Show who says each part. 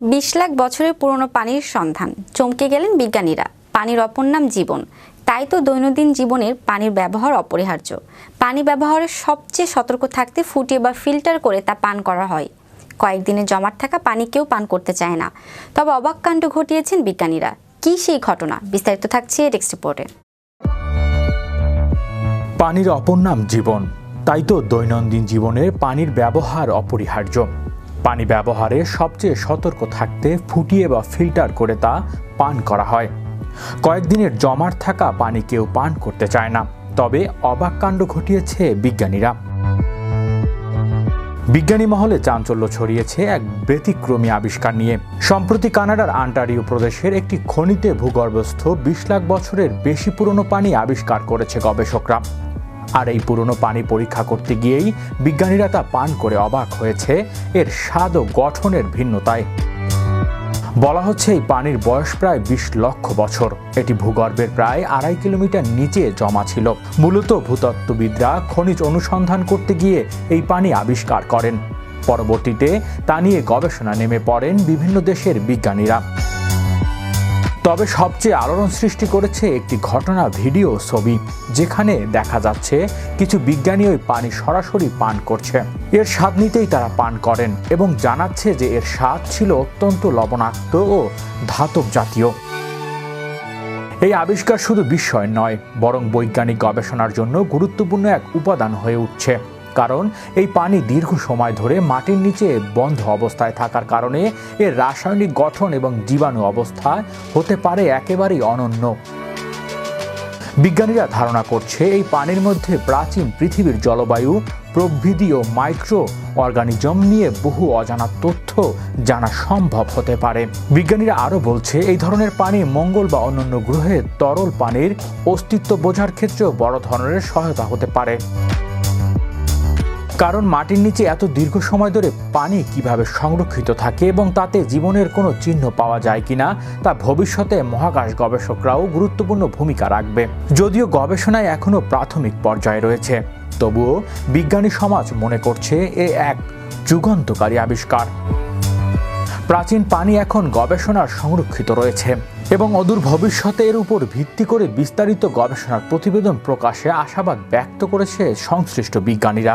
Speaker 1: বিশ লাখ বছরের পুরনো পানির সন্ধান। চমকে গেলেন বিজ্ঞানীরা। পানির অপর নাম জীবন। তাই তো দৈনন্দিন জীবনের পানির ব্যবহার অপরিহার্য। পানি ব্যবহারের সবচেয়ে সতর্ক থাকতে ফুটিয়ে বা ফিল্টার করে তা পান করা হয়। কয়েকদিনে জমাট থাকা পানি কেউ পান করতে চায় না। তবে অবাক কাণ্ড ঘটিয়েছেন বিজ্ঞানীরা। কী সেই ঘটনা? বিস্তারিত থাকছে টেক্সট রিপোর্টে।
Speaker 2: পানির অপর নাম জীবন। তাই তো দৈনন্দিন জীবনে পানির ব্যবহার অপরিহার্য। পানি ব্যবহারে সবচেয়ে সতর্ক থাকতে ফুটিয়ে বা ফিল্টার করে তা পান করা হয়। কয়েকদিনের জমাট থাকা পানি কেউ পান করতে চায় না, তবে অবাক কাণ্ড ঘটিয়েছে বিজ্ঞানীরা। বিজ্ঞানী মহলে চাঞ্চল্য ছড়িয়েছে এক ব্যতিক্রমী আবিষ্কার নিয়ে। সম্প্রতি কানাডার আন্টারিও প্রদেশের একটি খনিতে ভূগর্ভস্থ বিশ লাখ বছরের বেশি পুরনো পানি আবিষ্কার করেছে গবেষকরা। আর এই পুরনো পানি পরীক্ষা করতে গিয়েই বিজ্ঞানীরা তা পান করে অবাক হয়েছে। এর স্বাদ ও গঠনের ভিন্নতায়। বলা হচ্ছে এই পানির বয়স প্রায় বিশ লক্ষ বছর। এটি ভূগর্ভের প্রায় আড়াই কিলোমিটার নিচে জমা ছিল। মূলত ভূতত্ত্ববিদরা খনিজ অনুসন্ধান করতে গিয়ে এই পানি আবিষ্কার করেন। পরবর্তীতে তা নিয়ে গবেষণা নেমে পড়েন বিভিন্ন দেশের বিজ্ঞানীরা। তবে সবচেয়ে আলোড়ন সৃষ্টি করেছে একটি ঘটনা ভিডিও ছবি, যেখানে দেখা যাচ্ছে কিছু বিজ্ঞানী ওই পানি সরাসরি পান করছে। এর স্বাদ নিতেই তারা পান করেন এবং জানাচ্ছে যে এর স্বাদ ছিল অত্যন্ত লবণাক্ত ও ধাতব জাতীয়। এই আবিষ্কার শুধু বিস্ময় নয়, বরং বৈজ্ঞানিক গবেষণার জন্য গুরুত্বপূর্ণ এক উপাদান হয়ে উঠছে। কারণ এই পানি দীর্ঘ সময় ধরে মাটির নিচে বন্ধ অবস্থায় থাকার কারণে এর রাসায়নিক গঠন এবং জীবাণু অবস্থা হতে পারে একেবারেই অনন্য। বিজ্ঞানীরা ধারণা করছে এই পানির মধ্যে প্রাচীন পৃথিবীর জলবায়ু, প্রভৃতি ও মাইক্রো অর্গানিজম নিয়ে বহু অজানা তথ্য জানা সম্ভব হতে পারে। বিজ্ঞানীরা আরও বলছে, এই ধরনের পানি মঙ্গল বা অন্যান্য গ্রহে তরল পানির অস্তিত্ব বোঝার ক্ষেত্রেও বড় ধরনের সহায়তা হতে পারে। কারণ মাটির নিচে এত দীর্ঘ সময় ধরে পানি কীভাবে সংরক্ষিত থাকে এবং তাতে জীবনের কোনো চিহ্ন পাওয়া যায় কিনা, তা ভবিষ্যতে মহাকাশ গবেষকরাও গুরুত্বপূর্ণ ভূমিকা রাখবে। যদিও গবেষণায় এখনও প্রাথমিক পর্যায়ে রয়েছে। তবুও বিজ্ঞানী সমাজ মনে করছে এ এক যুগান্তকারী আবিষ্কার। প্রাচীন পানি এখন গবেষণার সংরক্ষিত রয়েছে এবং অদূর ভবিষ্যতে এর উপর ভিত্তি করে বিস্তারিত গবেষণার প্রতিবেদন প্রকাশে আশাবাদ ব্যক্ত করেছে সংশ্লিষ্ট বিজ্ঞানীরা।